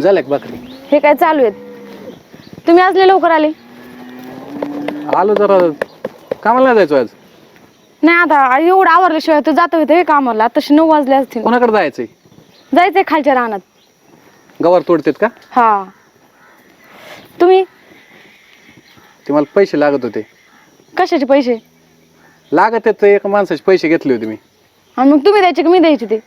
झालं का भाकरी. हे काय चालू आहेत? तुम्ही आज लय लवकर आले. आलो जरा. कामाला नाही जायचो आज. नाही आता एवढं आवरल्याशिवाय तर जात होते कामाला. तसे नऊ वाजले असतील. कोणाकडे जायचंय? जायचंय खालच्या रानात. गवार तोडतेत का? हा. तुम्ही? ते मला पैसे लागत होते. कशाचे पैसे? लागत आहेत तर एका माणसाचे पैसे घेतले होते मी. आणि मग तुम्ही द्यायचे की मी द्यायचे ते?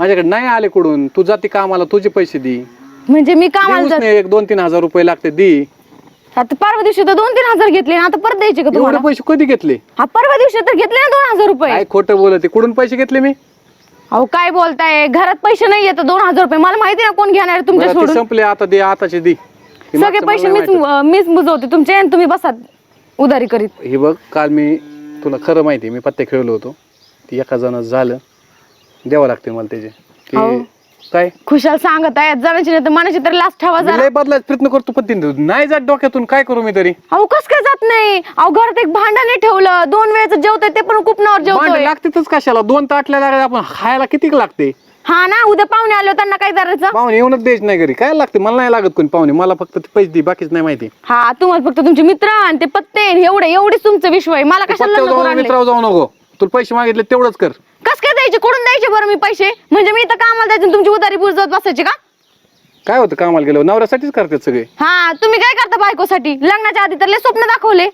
माझ्याकडे नाही आले कुठून. तू जाते कामाला तुझे पैसे दे. म्हणजे मी कामाला देऊच जात. नाही, एक दोन तीन हजार रुपये लागते दे. आता परवा दिवशी तर दोन तीन हजार घेतले आणि आता परत द्यायचे का तुम्हाला? पैसे कधी घेतले? हा परवा दिवशी तर घेतले ना दोन हजार रुपये. काय खोटं बोलते कुठून पैसे घेतले मी? अहो काय बोलताय? घरात पैसे नाही येत दोन हजार रुपये. मला माहिती ना कोण घेणार तुमच्या बरं, ते सोडून. संपले आता दे आताचे दे. सगळे पैसे मीच. मीच बुजवते तुमचे आणि तुम्ही बसा उधारी करीत. हे बघ काल मी तुला खरं माहिती आहे, मी पत्ते खेळलो होतो. ती एका जण झालं. द्यावं लागते मला त्याचे. काय? खुशाल सांगत आहे जणांची नाही तर मनाची तरी लास्ट ठेवा मी जरा. लय बदलायचा प्रयत्न करतो पण ती नाही जात डोक्यातून काय करू मी तरी? अहो कस काय जात नाही? अहो घरात एक भांडण नाही ठेवलं. दोन वेळेचं जेवतोय ते पण कुपनावर भांडे जेवतोय लागतेच कशाला? दोन ताटल्या लागले आपण खायला किती लागते? हा ना उद्या पाहुणे आले त्यांना काय करायचं? पाहुणे येऊनच द्यायच नाही घरी. काय लागते? मला नाही लागत कोणी पाहुणे. मला फक्त ते पैसे दे बाकीच नाही माहिती. हा तुम्हाला फक्त तुमचे मित्र आणि ते पत्ते आणि एवढे एवढेच तुमचं विश्व आहे. मला कशाला लग्न करून आणलंय? जाऊ नको. तुला पैसे मागितले तेवढंच कर. कस काय द्यायचे? कुठून द्यायचे बरं मी पैसे? म्हणजे मी इथं कामाला जायचे आणि तुमची उधारी बुजवत बसायची का? काय होतं कामाला गेलो नवऱ्यासाठीच करतात सगळे. हा तुम्ही काय करता बायकोसाठी? लग्नाच्या आधी तर लय स्वप्न दाखवले.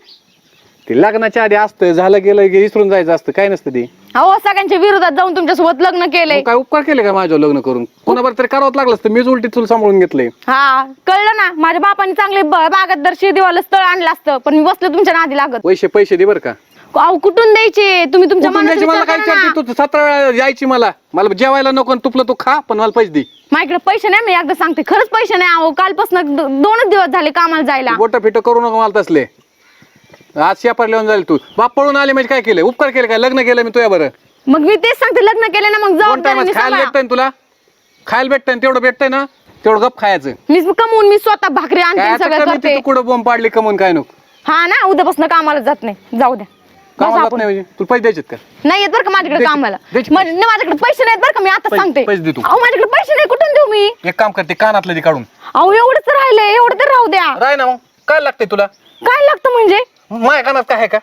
ते लग्नाच्या आधी असतं झालं गेलं की विसरून जायचं असतं. काय नसतं ते. अहो सगळ्यांच्या विरोधात जाऊन तुमच्यासोबत लग्न केलंय. मग काय उपकार केले का माझ्यावर लग्न करून? कोणाबर तरी करावं लागलं असतं. मीच उलटी तुला सांभाळून घेतलंय. हा कळलं ना? माझ्या बापाने चांगले ब- बागायतदार शेतीवाला स्थळ आणलं असतं पण मी बसले तुमच्या नादी लागत. पैसे पैसे दे बरं का. अहो कुठून द्यायचे? तुम्ही तुमच्या कुठून मनाचा मला विचार काय करा ना. विचारते? तू सतरा वेळा यायची मला. मला जेवायला नको आणि तुपलं तू खा पण मला पैसे दे. माझ्याकडे पैसे नाही मी एकदा सांगते. खरंच पैसे नाही अहो कालपासून दो- दोनच दिवस झाले कामाला जायला. बोट फिट करू नको मला तसले. आज शेपार लिहून जाईल तू. बाप पळून आले म्हणजे काय केलं? उपकार केले काय? लग्न केलं मी तुझ्या बरं. मग मी तेच सांगते लग्न केले ना मग दोन जबाबदारी टाइम मी खायला सांभाळा. भेटतंय ना तुला? खायला भेटतंय ना तेवढं भेटतंय ना तेवढं गप खायचं. मी कमवून मी स्वतः भाकरी काय आणते आता सगळं कमी करते. तू कुठं बोंब पाडली कमवून काय नको? हा ना उद्यापासून कामाला जात नाही. जाऊ द्या. कामाला आपण. म्हणजे? तुला पैसे द्यायचेत का? नाही येत बरं का माझ्याकडे द्यायचे- कामाला. द्यायचे म्हणजे नाही, माझ्याकडे पैसे नाहीत बरं का मी आता पैसे- सांगते. पैसे दे तू. अहो माझ्याकडे पैसे नाही कुठून देऊ मी? एक काम करते कानातलं दे काढून. अहो एवढंच राहिलंय एवढं तर राहू द्या. राय ना मग. काय लागतंय तुला? काय लागतं म्हणजे? माझ्या कानात काय आहे का?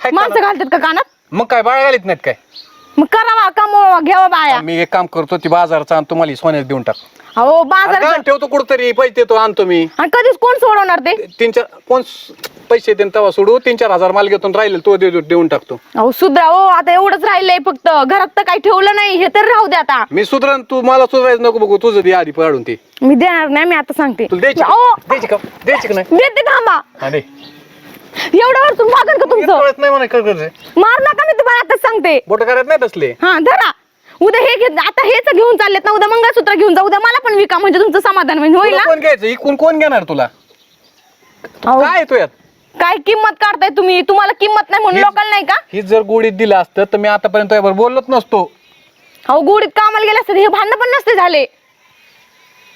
हाय माणसं घालतात का कानात? मग काय बाळ घालीत नाहीत काय? मग करावा कमवा घ्यावा बाया. मी एक काम करतो ती बाजारचा आणतो मला सोन्यात देऊन टाक अहो अरे बाजार ठेवतो कुठतरी पैसे देतो आणतो मी. आणि कधीच कोण सोडवणार ते? तीन चार कोण स- पैसे देईन तेव्हा सोडू तीन चार हजार माल घेतो राहिले तो दे- देऊन टाकतो. अहो सुधरा हो आता एवढंच राहिलंय फक्त. घरात तर काही ठेवलं नाही हे तर राहू द्या आता. मी सुधरण तू मला सुधारायचं नको बघू तुझं दे आधी काढून ते. मी देणार नाही मी आता सांगते. तुला द्यायची का? अहो द्यायची का? द्यायची का नाही? देते थांबा. हा दे. एवढं वर तुम्ही मागन का तुमचं? कळत नाही मार नका मी तुम्हाला आता सांगते? बोट करत नाही तसले. हा धरा. उद्या हे घेत आता हेच घेऊन चाललेत ना उद्या मंगळसूत्र घेऊन जा उद्या मला पण विका म्हणजे तुमचं समाधान म्हणजे होईल तुला ना? कोण घ्यायचं? इकून कोण घेणार तुला? अहो, काय येतो यात? काय किंमत काढताय तुम्ही? तुम्हाला किंमत नाही म्हणून लोकल नाही का? ही जर गोडीत दिलं असतं तर मी आतापर्यंत बोललोच नसतो. अहो गुडीत कामाला गेले असते हे भांडण पण नसते झाले.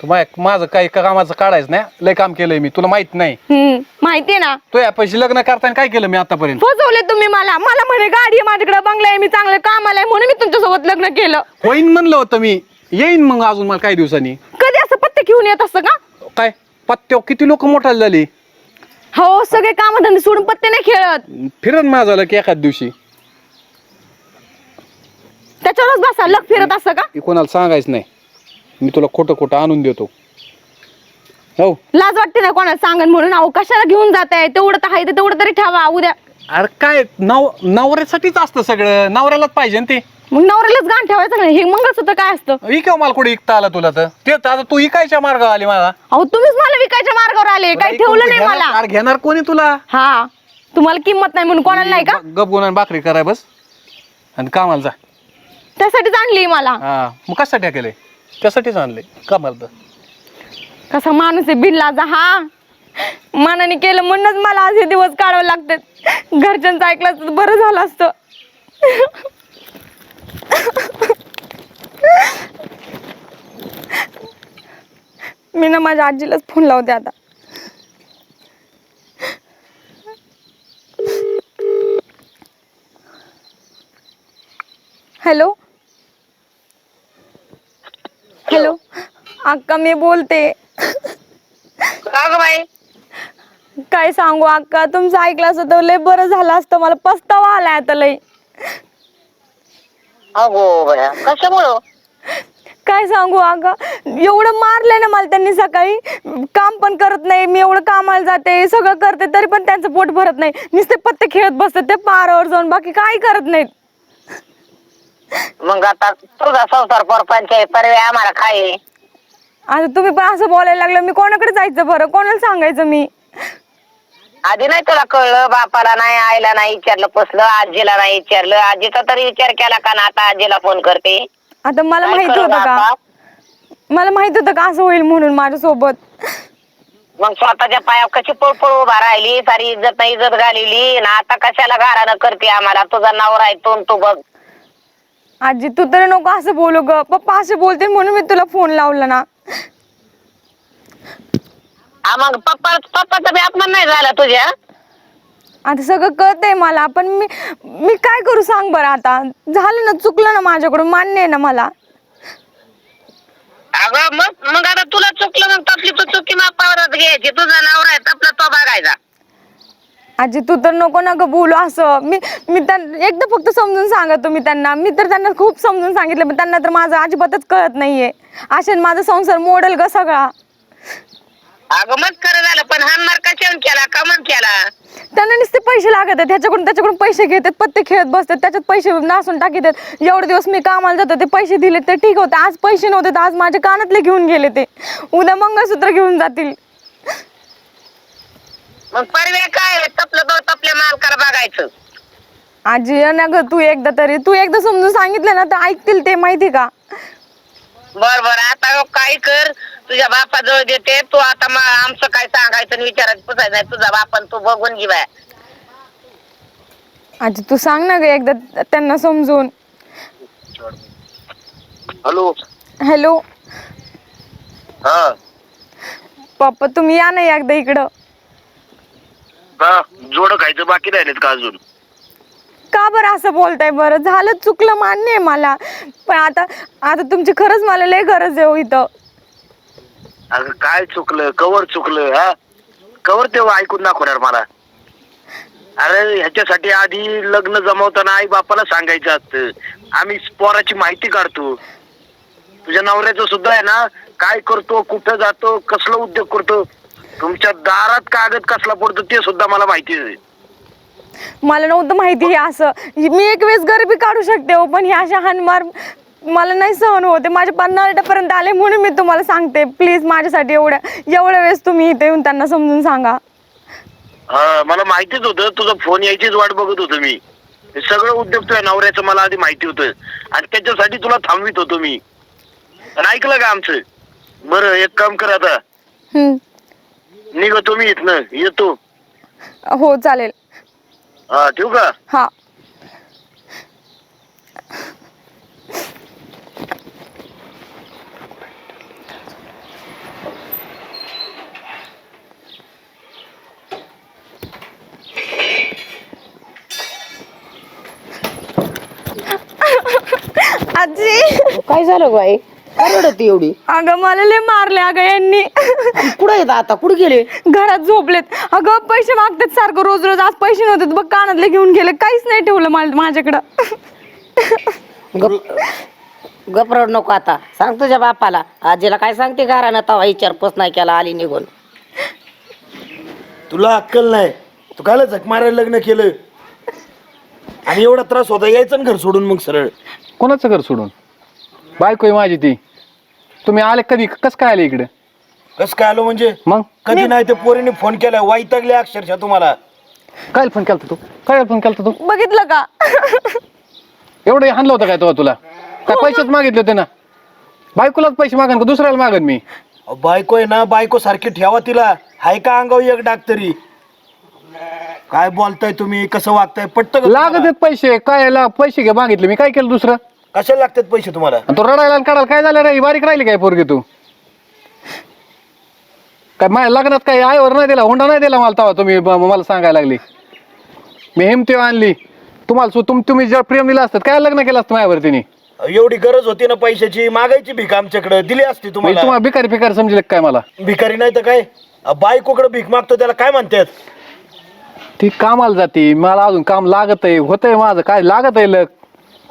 माझं काही कामाचं काढायचं नाही. लय काम केलंय मी. तुला माहीत नाही. हम्म माहितीये ना? तो या पैसे लग्न करताना काय केलं मी आतापर्यंत? फसवले तुम्ही मला. मला म्हणे गाडी आहे माझ्याकडे बंगला आहे मी चांगलं कामाला आहे म्हणून मी तुमच्यासोबत लग्न केलं. होईन म्हणलं होतं मी. येईन मग अजून मला काही दिवसांनी. कधी असं पत्ते घेऊन येत असतं का? काय? पत्त्यावर किती लोक मोठाले झाली? हो सगळे कामधंदे सोडून पत्ते नाही खेळत. फिरन माझं झालं की एखाद दिवशी. त्याच्यावरच बसा लग फिरत असतं का? हे कोणाला सांगायचं नाही. मी तुला खोटं खोटं आणून देतो. हो. लाज वाटते ना कोणाला सांगन म्हणून? अहो कशाला घेऊन जात आहे तेवढं तर आहे ते तेवढं तरी ठेवा उद्या. अरे काय नव नवऱ्यासाठीच असतं सगळं. नवऱ्यालाच पाहिजे ना ते. मग नवऱ्यालाच गाण ठेवायचं नाही. हे मंगळसूत्र काय असतं? इकाव मला कुठे इकता आला तुला तर? ते आता तू इकायच्या मार्गावर आली मला. अहो तुम्हीच मला विकायच्या मार्गावर आले. काही ठेवलं नाही मला. अरे घेणार कोणी तुला? हा. तुम्हाला किंमत नाही म्हणून कोणाला नाही का? गप गुन्हा भाकरी कराय बस. आणि कामाला जा. त्यासाठीच आणली मला. हा. मग कशासाठी केलंय? त्यासाठीच आणलंय कामाला तर कसा माणूस आहे बिनलाजा हा? मनाने केलं म्हणूनच मला आज हे दिवस काढावे लागतात. घरच्यांचं ऐकलं असतं तर बरं झालं असतं. मी ना माझ्या आजीलाच फोन लावते आता. हॅलो? हॅलो. अक्का मी बोलते. काय सांगू अक्का तुमचं ऐकलं असतं तर लय बरं झालं असतं. मला पस्तावा आलाय आता लय. कशामुळं? काय सांगू अगं एवढं मारलंय ना मला त्यांनी सकाळी. काम पण करत नाही मी एवढं कामाला जाते सगळं करते तरी पण त्यांचं पोट भरत नाही. नुसते पत्ते खेळत बसतात ते पारावर जाऊन बाकी काही करत नाहीत. मग आता तुझा संसार परपंच आहे परवे आम्हाला खाय. आता तुम्ही पण असं बोलायला लागलं मी कोणाकडे जायचं बरं? कोणाला सांगायचं मी? आधी नाही तुला कळलं बापाला नाही आईला नाही विचारलं पुसलं आजीला नाही विचारलं. आजीचा तरी विचार केला का ना आता आजीला फोन करते? आता मला काय माहीत करू होतं का? बापा? मला माहीत होतं का असं होईल म्हणून माझ्यासोबत? मग स्वतःच्या पाया कशी पळपळ उभा राहिली सारी इज्जत नाही इज्जत घालवली ना आता कशाला गारानं करते आम्हाला? तुझा नवरा आहे तो तू बघ. आजी तू तरी नको असं बोलू ग. पप्पा असे बोलते म्हणून मी तुला फोन लावला ना. हा मग पप्पा पप्पाचा बी अपमान नाही झाला तुझ्या? आता सगळं कळतंय मला पण मी मी काय करू सांग बरं आता? झालं ना चुकलं ना माझ्याकडून मान्य आहे ना मला. अगं मग मग आता तुला चुकलं मग तपली तू चुकी मापावरच घ्यायची. तुझा नवरा आहे तपला तो बघायचा. आजी तू तर नको ना ग बोलू असं. मी मी त्यांना एकदा फक्त समजून सांगत तुम्ही त्यांना. मी तर त्यांना खूप समजून सांगितलं पण त्यांना तर माझं अजिबातच कळत नाहीये. अशाने माझा संसार मोडेल ग सगळा. अगं मग खरं झालं पण केला केला? त्यांना नुसते पैसे लागत आहेत. त्याच्याकडून त्याच्याकडून पैसे घेतात पत्ते खेळत बसतात त्याच्यात पैसे नासून टाकतात एवढे दिवस मी कामाला जातो ते पैसे दिले ते ठीक होते. आज पैसे नव्हते तर आज माझ्या कानातले घेऊन गेले ते. उद्या मंगळसूत्र घेऊन जातील. मग परवे काय तपलं तो तपल्या मालकाला बघायचं. आजी ना ग तू एकदा तरी. तू एकदा समजून सांगितलं ना तर ऐकतील ते माहिती का? बर बर. आता काय कर? तुझ्या बापाजवळ देते. तू आता आमचं काय सांगायचं आणि विचारायचं पुसायचं नाही. तुझा बापन तू बघून घे बाय. आजी तू सांग ना ग एकदा त्यांना समजून. हॅलो. हॅलो. हा. पप्पा तुम्ही या ना एकदा इकडं. जोड खायचं बाकी राहिलेत का अजून? का बरं असं बोलताय बरं? झालं चुकलं मान्य आहे मला. पण आता आता तुमची खरंच मला लय गरज आहे हो इथं. अगं काय चुकलं? कवर चुकलं हा? कवर तेव्हा ऐकून दाखवणार मला. अरे ह्याच्यासाठी आधी लग्न जमवताना आई बापाला सांगायचं असतं. आम्ही पोराची माहिती काढतो. तुझ्या नवऱ्याचं सुद्धा आहे ना? काय करतो कुठं जातो कसला उद्योग करतो? तुमच्या दारात कागद कसला पडतो ते सुद्धा मला माहिती आहे मला नव्हतं माहिती हे असं. मी एक वेळेस गरिबी काढू शकते हो पण हे अशा हानमार मला नाही सहन होते. माझ्या पन्नास आले म्हणून मी तुम्हाला सांगते. प्लीज माझ्यासाठी एवढ्या एवढ्या वेळेस तुम्ही इथे येऊन त्यांना समजून सांगा. हा मला माहितीच होतं. तुझा फोन यायचीच वाट बघत होतो मी. हे सगळं उद्योग तुझ्या नवऱ्याचं मला आधी माहिती होतं. आणि त्याच्यासाठी तुला थांबवित होतो मी. आणि ऐकलं का आमचं? बरं एक काम कर आता. हम्म. निघतो मी इथनं. येतो. हो चालेल. हा ठेवू का? हा. आजी. काय झालं बाई? काय रडत एवढी? अगं मला लय मारले अगं यांनी. कुठे येत आता? कुठे गेले? घरात झोपलेत. अगं पैसे मागतात सारखं रोज रोज. आज पैसे नव्हते बघ कानातले घेऊन गेले. काहीच नाही ठेवलं मा- माझ्याकडं. गप गप रड नको आता. सांग तुझ्या बापाला. आजीला काय सांगते घरानं? तवा विचारपूस नाही केला आली निघून. तुला अक्कल नाही. तू कायला झक मारायला लग्न केलं? आणि एवढा त्रास होता यायचं ना घर सोडून मग सरळ. कोणाचं घर सोडून? बायको आहे माझी ती. तुम्ही आले कधी? कसं काय आले इकडे? कस काय आलो म्हणजे? मग? कधी नाही ते पोरीने फोन केलाय वैतागले अक्षरशः तुम्हाला. काय फोन केलता तू? काय फोन केलता तू? बघितलं का? एवढं हाणलं होतं काय तेव्हा तुला? काय पैसेच मागितले होते ना? बायकोलाच पैसे मागन का दुसऱ्याला मागन मी? बायको आहे ना बायको सारखी ठेवा तिला. हाय का अंगावर एक डाग तरी? काय बोलताय तुम्ही? कसं वागताय? पटत लागत आहेत पैसे. काय पैसे घे मागितले मी. काय केलं दुसरं? कशाला लागतात पैसे तुम्हाला? आणि तो रडायला आणि काढायला काय झालं रे? बारीक राहिली काय पोरगी तू? काय माझ्या लग्नात काय आईवर नाही दिला हुंडा नाही दिला मला तेव्हा तुम्ही ब- मला सांगायला लागली. मी हिमती आणली. तुम्हाला सु- तुम तुम्ही जर प्रेम दिला असतात काय लग्न केलं असतं माझ्यावर तिने? एवढी गरज होती ना पैशाची? मागायची भीक आमच्याकडे. दिली असती म्हणजे तुम्हाला. तुम्हाला भिकारी फिकारी समजेल काय मला? भिकारी नाही तर काय? बायकोकडे भीक मागतो त्याला काय म्हणतात? ती कामाला जाते. मला अजून काम लागत आहे होतंय माझं. काय लागत आहे लग?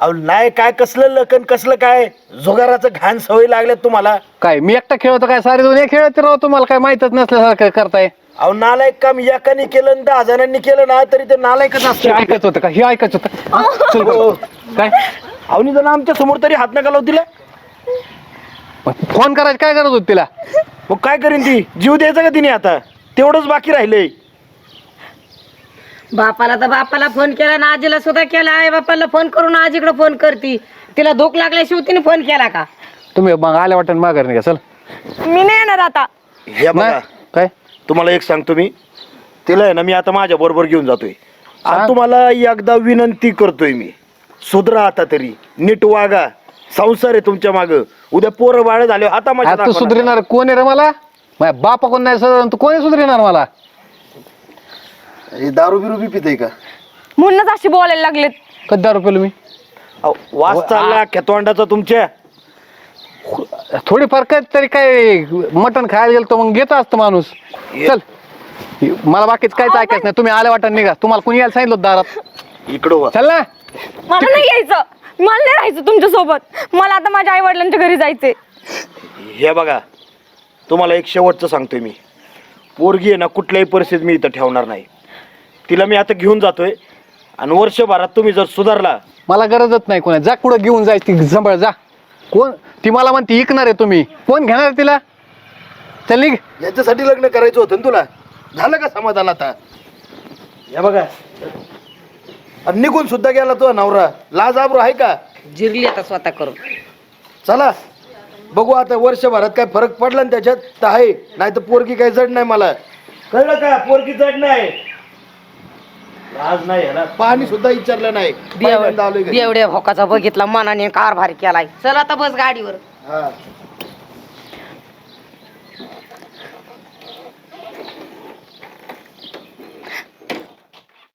अहो नाही काय कसलं लकन कसलं काय? जुगाराचं घाण सवय लागल्यात तुम्हाला. काय मी एकटा खेळतो काय? सारे दोन खेळत राहतो तुम्हाला काय माहितच नसल्यासारखं करताय. अहो नालायक काम एकाने केलं आणि दहा जणांनी केलं ना तरी ते नालायकच हे असतं. ऐकायचं होतं का? हे ऐकायचं होतं. हा? चल. काय? अहो निदान आमच्यासमोर तरी हात नका लावू तिला. फोन करायची काय गरज होती तिला? मग काय करीन ती? जीव द्यायचा का तिने आता? तेवढंच बाकी राहिलंय. बापाला तर बापाला फोन केला ना आजीला सुद्धा केला. आई बापाला फोन करून आजीकडे फोन करती. तिला धोक लागल्याशिवाय तिने फोन केला का? तुम्ही मग आल्या वाटण माघार नाही का चल. मी नाही येणार आता. हे बघा नाही काय? तुम्हाला एक सांगतो मी. तिला आहे ना मी आता माझ्या बरोबर घेऊन जातोय. आणि. तुम्हाला एकदा विनंती करतोय मी. सुधरा आता तरी. नीट वागा. संसार आहे तुमच्या माग. उद्या पोरं बाळ झाले आता माझ्या आता तू. सुधरणार कोण आहे रे मला? माझ्या बापा कोण नाही सर तू कोणी सुधरणार मला? हे दारू बिरू बी पिते का? म्हणूनच अशी बोलायला लागलेत. कधी दारू पेलो मी? अहो, वास चालला खेतवांडाचा तुमच्या. थोडी फरक तरी काय मटण खायला गेलं तर मग घेत असतं माणूस. चल. मला बाकीच काहीच ऐकायचं नाही. तुम्ही आल्या वाटण निघा. तुम्हाला कोणी यायला सांगितलं होतं दारात? इकडं वा. चल ना. मला नाही यायचं. मला नाही राहायचं तुमच्यासोबत मला आता माझ्या आई वडिलांच्या घरी जायचंय. हे बघा तुम्हाला एक शेवटचं सांगतोय मी. पोरगी आहे ना कुठल्याही परिस्थितीत मी इथं ठेवणार नाही. तिला मी आता घेऊन जातोय. आणि वर्षभरात तुम्ही जर सुधारला. मला गरजच नाही कोणा जा कुठं घेऊन जायची जंबळ जा. कोण? ती मला म्हणते इकणार आहे तुम्ही. कोण घेणार आहे तिला? चल निघ. याच्यासाठी लग्न करायचं होतं ना तुला? झालं का समाधान आता? हे बघा. आणि निघून सुद्धा गेला तो नवरा. लाज आबरू आहे का? जिरली आता स्वतः करून. चला. बघू आता वर्षभरात काय फरक पडला ना त्याच्यात? तर आहे. नाही तर पोरगी काही जड नाही मला. कळलं का? पोरगी जड नाही. लाज नाही ह्याला पाणी सुद्धा विचारलं नाही. पहिल्यांदा आलोय घरी. एवढ्या भोकाचा बघितला मनाने कारभार केलाय. चल आता बस गाडीवर. हा.